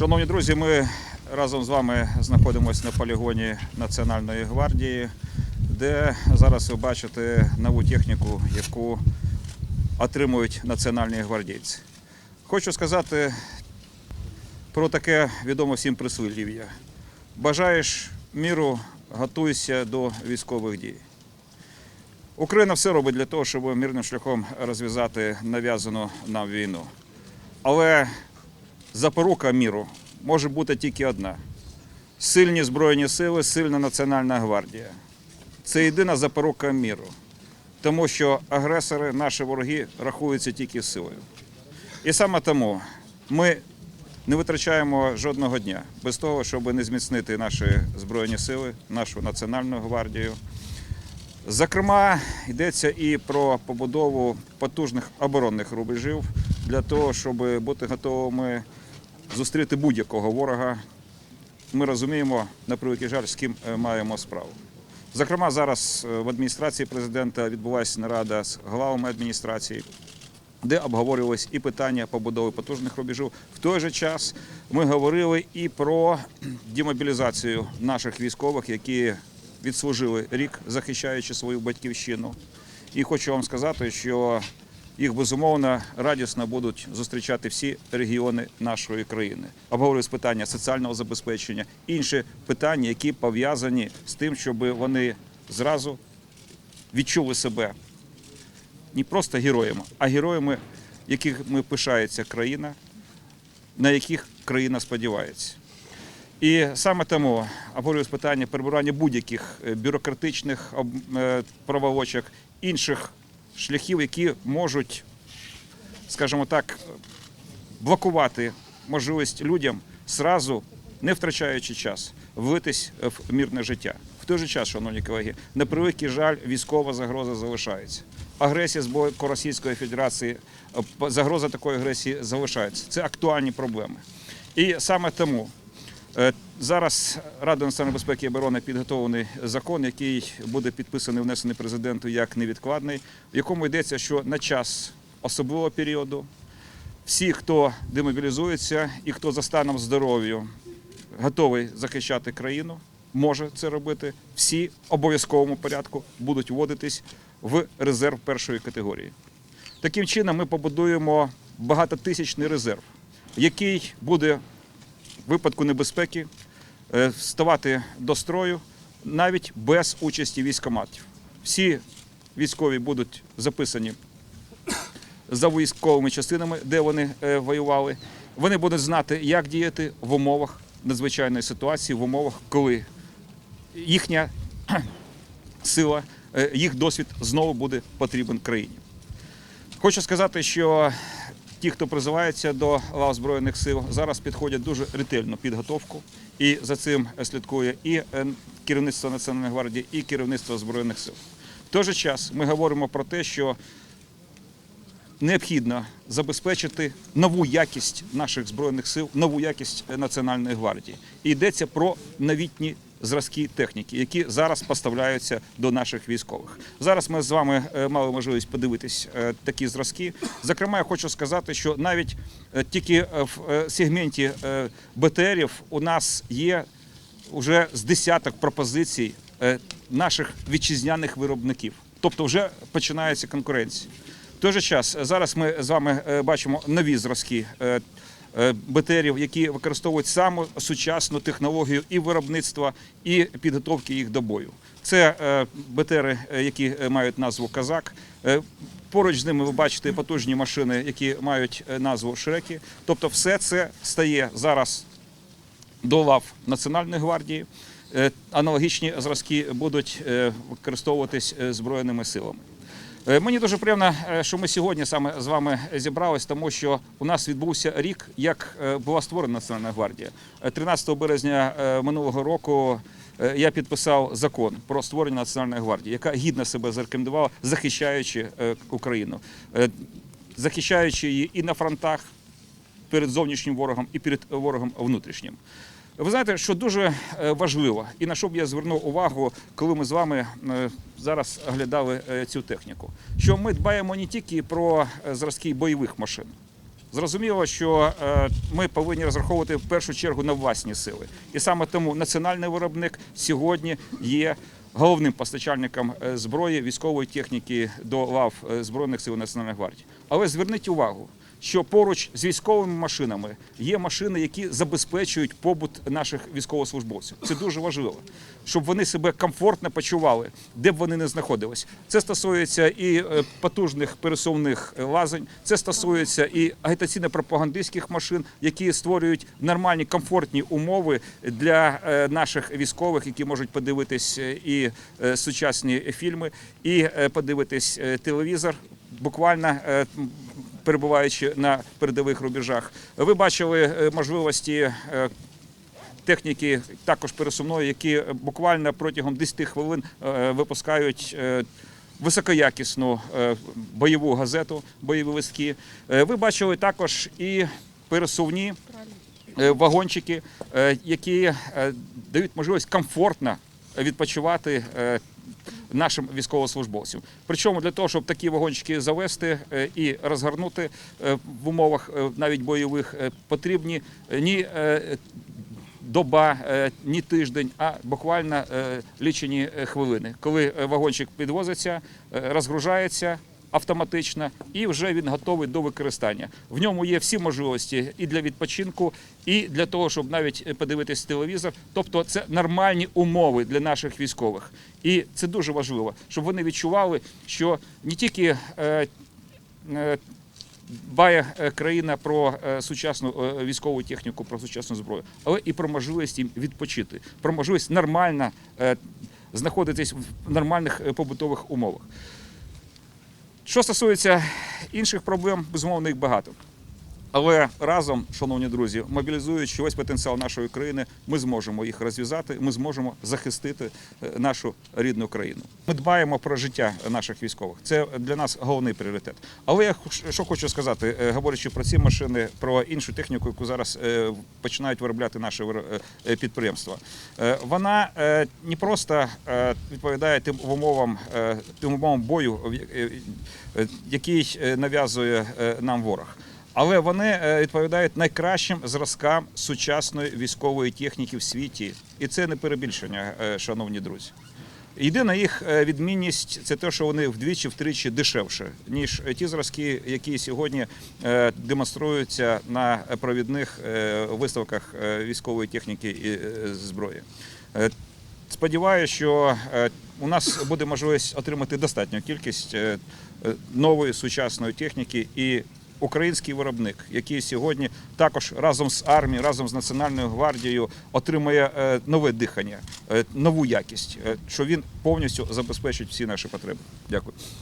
Шановні друзі, ми разом з вами знаходимося на полігоні Національної гвардії, де зараз ви бачите нову техніку, яку отримують національні гвардійці. Хочу сказати про таке відоме всім прислів'я. Бажаєш міру, готуйся до військових дій. Україна все робить для того, щоб мирним шляхом розв'язати нав'язану нам війну. Але запорука міру може бути тільки одна: сильні збройні сили, сильна Національна гвардія. Це єдина запорука міру, тому що агресори, наші вороги, рахуються тільки силою. І саме тому ми не витрачаємо жодного дня без того, щоб не зміцнити наші збройні сили, нашу національну гвардію. Зокрема, йдеться і про побудову потужних оборонних рубежів для того, щоб бути готовими зустріти будь-якого ворога. Ми розуміємо, на превеликий жаль, з ким е, маємо справу. Зокрема, зараз е, в адміністрації президента відбулася нарада з главами адміністрації, де обговорювалися і питання побудови потужних рубежів. В той же час ми говорили і про демобілізацію наших військових, які відслужили рік, захищаючи свою батьківщину. І хочу вам сказати, що їх безумовно радісно будуть зустрічати всі регіони нашої країни. Обговорюють питання соціального забезпечення, інші питання, які пов'язані з тим, щоб вони зразу відчули себе не просто героями, а героями, якими пишається країна, на яких країна сподівається. І саме тому обговорюють питання перебування будь-яких е, бюрократичних е, інших шляхів, які можуть, скажімо так, блокувати можливість людям зразу, не втрачаючи час, влитись в мирне життя. В той же час, шановні колеги, на превеликий жаль, військова загроза залишається. Агресія з боку Російської Федерації, загроза такої агресії залишається. Це актуальні проблеми. І саме тому Е, Зараз Рада національної безпеки і оборони підготовлений закон, який буде підписаний, внесений президенту як невідкладний, в якому йдеться, що на час особливого періоду всі, хто демобілізується і хто за станом здоров'я готовий захищати країну, може це робити. Всі в обов'язковому порядку будуть вводитись в резерв першої категорії. Таким чином, ми побудуємо багатотисячний резерв, який буде в випадку небезпеки вставати до строю навіть без участі військоматів. Всі військові будуть записані за військовими частинами, де вони е, воювали. Вони будуть знати, як діяти в умовах надзвичайної ситуації, в умовах, коли їхня сила, е, їх досвід знову буде потрібен країні. Хочу сказати, що ті, хто призивається до лав Збройних сил, зараз підходять дуже ретельну підготовку. І за цим слідкує і е, керівництво Національної гвардії, і керівництво Збройних сил. В той же час ми говоримо про те, що необхідно забезпечити нову якість наших збройних сил, нову якість е, Національної гвардії. І йдеться про новітні зразки техніки, які зараз поставляються до наших військових. Зараз ми з вами е, мали можливість подивитись е, такі зразки. Зокрема, я хочу сказати, що навіть е, тільки в сегменті БТРів у нас є вже з десяток пропозицій наших вітчизняних виробників. Тобто вже починається конкуренція. В той же час зараз ми з вами бачимо нові зразки БТРів, які використовують саму сучасну технологію і виробництва, і підготовки їх до бою. Це е, БТРи, е, які е, мають назву Казак. Е, Поруч з ними ви бачите потужні машини, які мають е, назву Шреки. Тобто, все це стає зараз до лав Національної гвардії. Е, Аналогічні зразки будуть е, використовуватись е, збройними силами. Е, Мені дуже приємно, е, що ми сьогодні саме з вами зібрались, тому що у нас відбувся рік, як е, була створена Національна гвардія. Е, 13 березня минулого року я підписав закон про створення Національної гвардії, яка гідно себе зарекомендувала, захищаючи Україну, захищаючи її і на фронтах, перед зовнішнім ворогом і перед ворогом внутрішнім. Ви знаєте, що дуже е, важливо, і на що б я звернув увагу, коли ми з вами е, зараз оглядали е, цю техніку, що ми дбаємо не тільки про зразки бойових машин, Зрозуміло, що ми повинні розраховувати в першу чергу на власні сили. І саме тому національний виробник сьогодні є головним постачальником зброї військової техніки до лав Збройних сил Національної гвардії. Але зверніть увагу, що поруч з військовими машинами є машини, які забезпечують побут наших військовослужбовців. Це дуже важливо, щоб вони себе комфортно почували, де б вони не знаходились. Це стосується і е, потужних пересувних лазень, це стосується і агітаційно-пропагандистських машин, які створюють нормальні комфортні умови для е, наших військових, які можуть подивитись е, і сучасні фільми, і подивитись телевізор. Буквально перебуваючи на передових рубежах, ви бачили е, можливості е, техніки, також пересувної, які буквально протягом 10 хвилин е, випускають. Високоякісну бойову газету, бойові листки. Ви бачили також і пересувні вагончики, які дають можливість комфортно відпочивати нашим військовослужбовцям. Причому для того, щоб такі вагончики завести е, і розгорнути е, в умовах е, навіть бойових, потрібні ні доба, ні тиждень, а буквально лічені хвилини, коли вагончик підвозиться, розгружається. Автоматично і вже він готовий до використання. В ньому є всі можливості і для відпочинку, і для того, щоб навіть е, подивитись телевізор. Тобто, це нормальні умови для наших військових, і це дуже важливо, щоб вони відчували, що не тільки е, е, дбає країна про сучасну військову техніку, про сучасну зброю, але і про можливість їм відпочити, про можливість нормально знаходитись в нормальних побутових умовах. Що стосується інших проблем, безумовно, їх багато. Але разом, шановні друзі, мобілізуючи весь потенціал нашої країни, ми зможемо їх розв'язати, ми зможемо захистити е, нашу рідну країну. Ми дбаємо про життя наших військових. Це для нас головний пріоритет. Але я що хочу сказати, е, говорячи про ці машини, про іншу техніку, яку зараз е, починають виробляти наші е, підприємства. Вона не просто відповідає тим умовам, тим умовам бою, який нав'язує нам ворог. Але вони е, відповідають найкращим зразкам сучасної військової техніки в світі, і це не перебільшення, е, шановні друзі. Єдина їх е, відмінність це те, що вони вдвічі-втричі дешевше, ніж ті зразки, які сьогодні демонструються на провідних виставках військової техніки і зброї. Сподіваюся, що у нас буде можливість отримати достатню кількість нової сучасної техніки і український виробник, який сьогодні також разом з армією, разом з Національною гвардією отримує е, нове дихання, е, нову якість, е, що він повністю забезпечить всі наші потреби. Дякую.